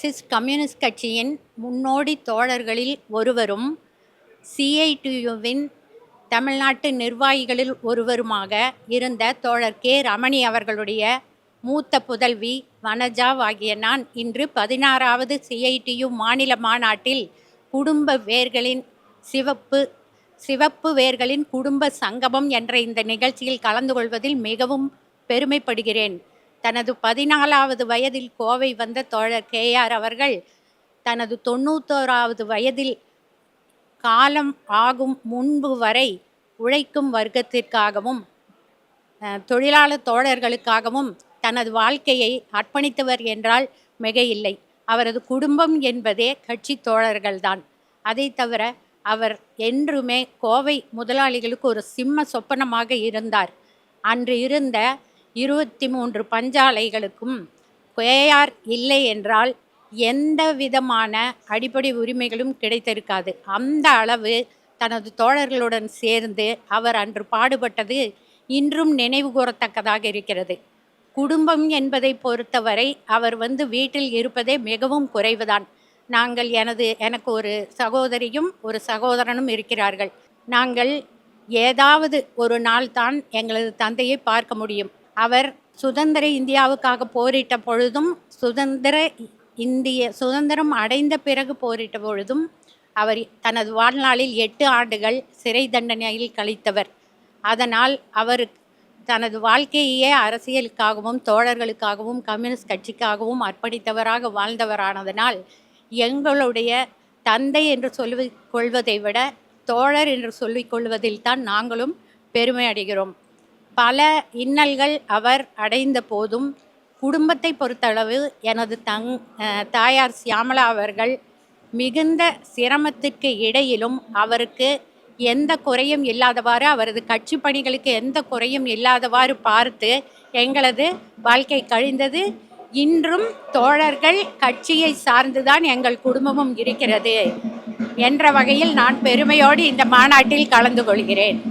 Marxist communist கட்சியின் முன்னோடி தோழர்களில் ஒருவரும் சிஐடியுவின் தமிழ்நாட்டு நிர்வாகிகளில் ஒருவருமாக இருந்த தோழர் கே. ரமணி அவர்களுடைய மூத்த புதல்வி வனஜாவாகிய நான் இன்று பதினாறாவது சிஐடியு மாநில மாநாட்டில் குடும்ப வேர்களின் சிவப்பு சிவப்பு வேர்களின் குடும்ப சங்கமம் என்ற இந்த நிகழ்ச்சியில் கலந்து கொள்வதில் மிகவும் பெருமைப்படுகிறேன். தனது பதினாலாவது வயதில் கோவை வந்த தோழர் கேஆர் அவர்கள் தனது தொண்ணூத்தோராவது வயதில் காலம் ஆகும் முன்பு வரை உழைக்கும் வர்க்கத்திற்காகவும் தொழிலாளர் தோழர்களுக்காகவும் தனது வாழ்க்கையை அர்ப்பணித்தவர் என்றால் மிக இல்லை அவரது குடும்பம் என்பதே கட்சி தோழர்கள்தான். அதை தவிர அவர் என்றுமே கோவை முதலாளிகளுக்கு ஒரு சிம்ம சொப்பனமாக இருந்தார். அன்று இருந்த இருபத்தி மூன்று பஞ்சாலைகளுக்கும் கேஆர் இல்லை என்றால் எந்த விதமான அடிப்படை உரிமைகளும் கிடைத்திருக்காது. அந்த அளவு தனது தோழர்களுடன் சேர்ந்து அவர் அன்று பாடுபட்டது இன்றும் நினைவு கூறத்தக்கதாக இருக்கிறது. குடும்பம் என்பதை பொறுத்தவரை அவர் வந்து வீட்டில் இருப்பதே மிகவும் குறைவுதான். நாங்கள் எனது எனக்கு ஒரு சகோதரியும் ஒரு சகோதரனும் இருக்கிறார்கள். நாங்கள் ஏதாவது ஒரு நாள் தான் எங்களது தந்தையை பார்க்க முடியும். அவர் சுதந்திர இந்தியாவுக்காக போரிட்ட பொழுதும் சுதந்திர இந்திய சுதந்திரம் அடைந்த பிறகு போரிட்ட பொழுதும் அவர் தனது வாழ்நாளில் எட்டு ஆண்டுகள் சிறை தண்டனையில் கழித்தவர். அதனால் அவர் தனது வாழ்க்கையே அரசியலுக்காகவும் தோழர்களுக்காகவும் கம்யூனிஸ்ட் கட்சிக்காகவும் அர்ப்பணித்தவராக வாழ்ந்தவரானதனால் எங்களுடைய தந்தை என்று சொல்லி கொள்வதை விட தோழர் என்று சொல்லிக் கொள்வதில் தான் நாங்களும் பெருமை அடைகிறோம். பல இன்னல்கள் அவர் அடைந்த போதும் குடும்பத்தை பொறுத்தளவு எனது தங் தாயார் சியாமலா அவர்கள் மிகுந்த சிரமத்திற்கு இடையிலும் அவருக்கு எந்த குறையும் இல்லாதவாறு அவரது கட்சி பணிகளுக்கு எந்த குறையும் இல்லாதவாறு பார்த்து எங்களது வாழ்க்கை கழிந்தது. இன்றும் தோழர்கள் கட்சியை சார்ந்துதான் எங்கள் குடும்பமும் இருக்கிறது என்ற வகையில் நான் பெருமையோடு இந்த மாநாட்டில் கலந்து கொள்கிறேன்.